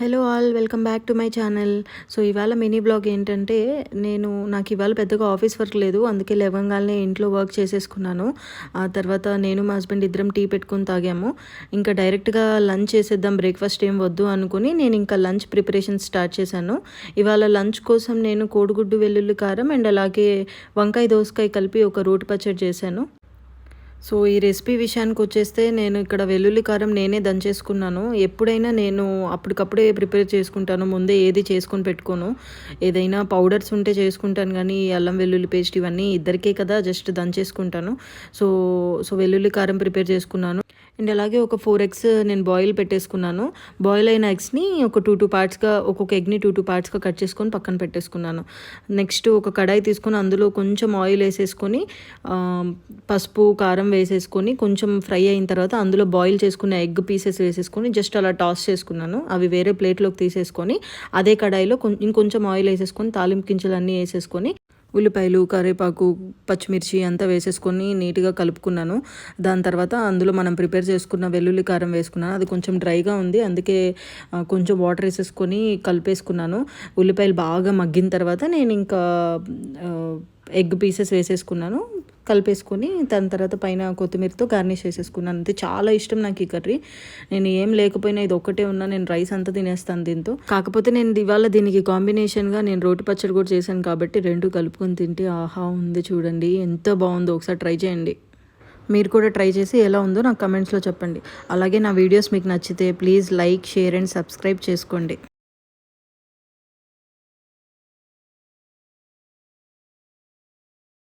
Hello all welcome back to my channel so ఇవాళ mini blog ఏంటంటే నేను నాకు ఇవాళ పెద్దగా ఆఫీస్ వర్క్ లేదు అందుకే లేవంగానే ఇంట్లో వర్క్ చేసేసుకున్నాను. ఆ తర్వాత నేను మా హస్బెండ్ ఇద్దరం టీ పెట్టుకొని తాగాము. ఇంకా డైరెక్ట్గా లంచ్ చేసేద్దాం బ్రేక్ఫాస్ట్ ఏం వద్దు అనుకుని నేను ఇంకా లంచ్ ప్రిపరేషన్ స్టార్ట్ చేశాను. ఇవాళ లంచ్ కోసం నేను కోడిగుడ్డు వెల్లుల్లి కారం అండ్ అలాగే వంకాయ దోసకాయ కలిపి ఒక రోటి పచ్చడి చేశాను. సో ఈ రెసిపీ విషయానికి వచ్చేస్తే నేను ఇక్కడ వెల్లుల్లి కారం నేనే దంచేసుకున్నాను. ఎప్పుడైనా నేను అప్పటికప్పుడే ప్రిపేర్ చేసుకుంటాను. ముందే ఏది చేసుకొని పెట్టుకోను. ఏదైనా పౌడర్స్ ఉంటే చేసుకుంటాను కానీ అల్లం వెల్లుల్లి పేస్ట్ ఇవన్నీ ఇద్దరికే కదా జస్ట్ దంచేసుకుంటాను. సో సో వెల్లుల్లి కారం ప్రిపేర్ చేసుకున్నాను. అండ్ అలాగే ఒక ఫోర్ ఎగ్స్ నేను బాయిల్ పెట్టేసుకున్నాను. బాయిల్ అయిన ఎగ్స్ని ఒక టూ టూ పార్ట్స్గా ఒక్కొక్క ఎగ్ని టూ టూ పార్ట్స్గా కట్ చేసుకొని పక్కన పెట్టేసుకున్నాను. నెక్స్ట్ ఒక కడాయి తీసుకొని అందులో కొంచెం ఆయిల్ వేసేసుకొని పసుపు కారం వేసేసుకొని కొంచెం ఫ్రై అయిన తర్వాత అందులో బాయిల్ చేసుకున్న ఎగ్ పీసెస్ వేసేసుకొని జస్ట్ అలా టాస్ చేసుకున్నాను. అవి వేరే ప్లేట్లోకి తీసేసుకొని అదే కడాయిలో ఇంకొంచెం ఆయిల్ వేసేసుకొని తాలింపు గింజలు అన్నీ వేసేసుకొని ఉల్లిపాయలు కరివేపాకు పచ్చిమిర్చి అంతా వేసేసుకొని నీట్గా కలుపుకున్నాను. దాని తర్వాత అందులో మనం ప్రిపేర్ చేసుకున్న వెల్లుల్లి కారం వేసుకున్నాను. అది కొంచెం డ్రైగా ఉంది. అందుకే కొంచెం వాటర్ వేసేసుకొని కలిపేసుకున్నాను. ఉల్లిపాయలు బాగా మగ్గిన తర్వాత నేను ఇంకా ఎగ్ పీసెస్ వేసేసుకున్నాను. కలిపేసుకొని దాని తర్వాత పైన కొత్తిమీరతో గార్నిష్ చేసేసుకున్నాను. అంతే చాలా ఇష్టం నాకు ఈ కర్రీ. నేను ఏం లేకపోయినా ఇది ఒక్కటే ఉన్నా నేను రైస్ అంతా తినేస్తాను దీంతో. కాకపోతే నేను ఇవాళ దీనికి కాంబినేషన్గా నేను రోటి పచ్చడి కూడా చేశాను కాబట్టి రెండు కలుపుకొని తింటే ఆహా ఉంది చూడండి ఎంత బాగుందో ఒకసారి ట్రై చేయండి. మీరు కూడా ట్రై చేసి ఎలా ఉందో నాకు కమెంట్స్లో చెప్పండి. అలాగే నా వీడియోస్ మీకు నచ్చితే please like share and subscribe చేసుకోండి.